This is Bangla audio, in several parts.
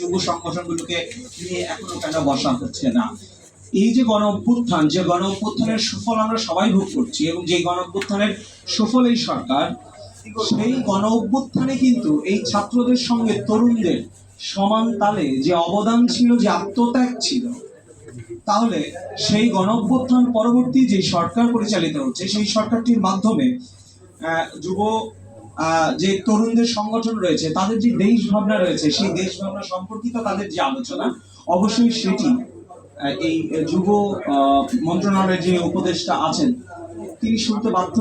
যুব সংগঠনগুলোকে নিয়ে এখনও কেন বসা হচ্ছে না? এই যে গণ অভ্যুত্থান যে গণ অভ্যুত্থানের সুফল আমরা সবাই ভোগ করছি এবং যে গণ অভ্যুত্থানের সুফল এই সরকার, সেই গণ অভ্যুত্থানে কিন্তু এই ছাত্রদের সঙ্গে তরুণদের সমান তালে যে অবদান ছিল, যে আত্মত্যাগ ছিল, তাহলে সেই গণ অভ্যুত্থান পরবর্তী যে সরকার পরিচালিত হচ্ছে, সেই সরকারটির মাধ্যমে যুব যে তরুণদের সংগঠন রয়েছে, তাদের যে দেশ ভাবনা রয়েছে, সেই দেশ ভাবনা সম্পর্কিত তাদের যে আলোচনা, অবশ্যই সেটি এই যুব মন্ত্রণালয়ের যে উপদেষ্টা আছেন তিনি শুনতে বাধ্য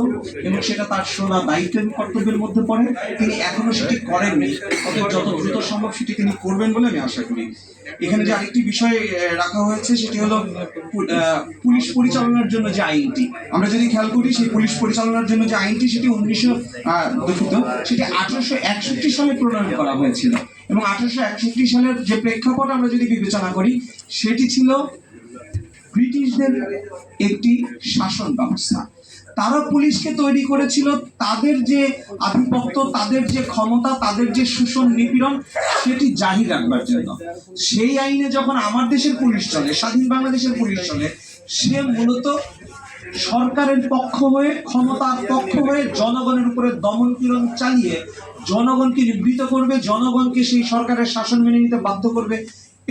এবং সেটা তার শোনা দায়িত্ব এবং কর্তব্যের মধ্যে পড়ে। তিনি এখনও সেটি করেননি। অতএব যত দ্রুত সম্ভব সেটি তিনি করবেন বলে আমি আশা করি। এখানে যে আরেকটি বিষয় রাখা হয়েছে সেটি হলো পুলিশ পরিচালনার জন্য যে আইনটি। আমরা যদি খেয়াল করি, সেই পুলিশ পরিচালনার জন্য যে আইনটি সেটি উনিশশো দুঃখিত, সেটি আঠারোশো একষট্টি সালে প্রণয়ন করা হয়েছিল। এবং আঠারোশো একষট্টি সালের যে প্রেক্ষাপট আমরা যদি বিবেচনা করি, সেটি ছিল ব্রিটিশদের একটি শাসন ব্যবস্থা। তারা পুলিশকে তৈরি করেছিল, তাদের যে আধিপত্য, তাদের যে ক্ষমতা, তাদের যে শোষণ নিপীড়ন, সেটি জাহির রাখবার জন্য। সেই আইনে যখন আমার দেশের পুলিশ চলে, স্বাধীন বাংলাদেশের পুলিশ চলে, সে মূলত সরকারের পক্ষ হয়ে, ক্ষমতার পক্ষ হয়ে জনগণের উপরে দমন পীড়ন চালিয়ে, জনগণকে নিবৃত করবে, জনগণকে সেই সরকারের শাসন মেনে নিতে বাধ্য করবে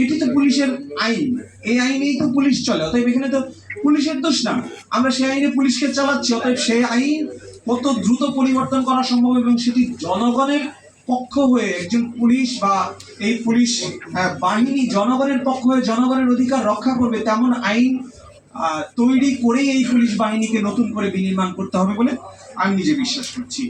এটি তো পুলিশের আইন। এই আইনেই তো পুলিশ চলে, অতএব এখানে তো পুলিশের দোষ না। আমরা সেই আইনে পুলিশকে চালাচ্ছি, অতএব সেই আইন কত দ্রুত পরিবর্তন করা সম্ভব এবং সেটি জনগণের পক্ষ হয়ে একজন পুলিশ বা এই পুলিশ বাহিনী জনগণের পক্ষ হয়ে জনগণের অধিকার রক্ষা করবে তেমন আইন তৈরি করেই এই পুলিশ বাহিনীকে নতুন করে বিনির্মাণ করতে হবে বলে আমি নিজে বিশ্বাস করছি।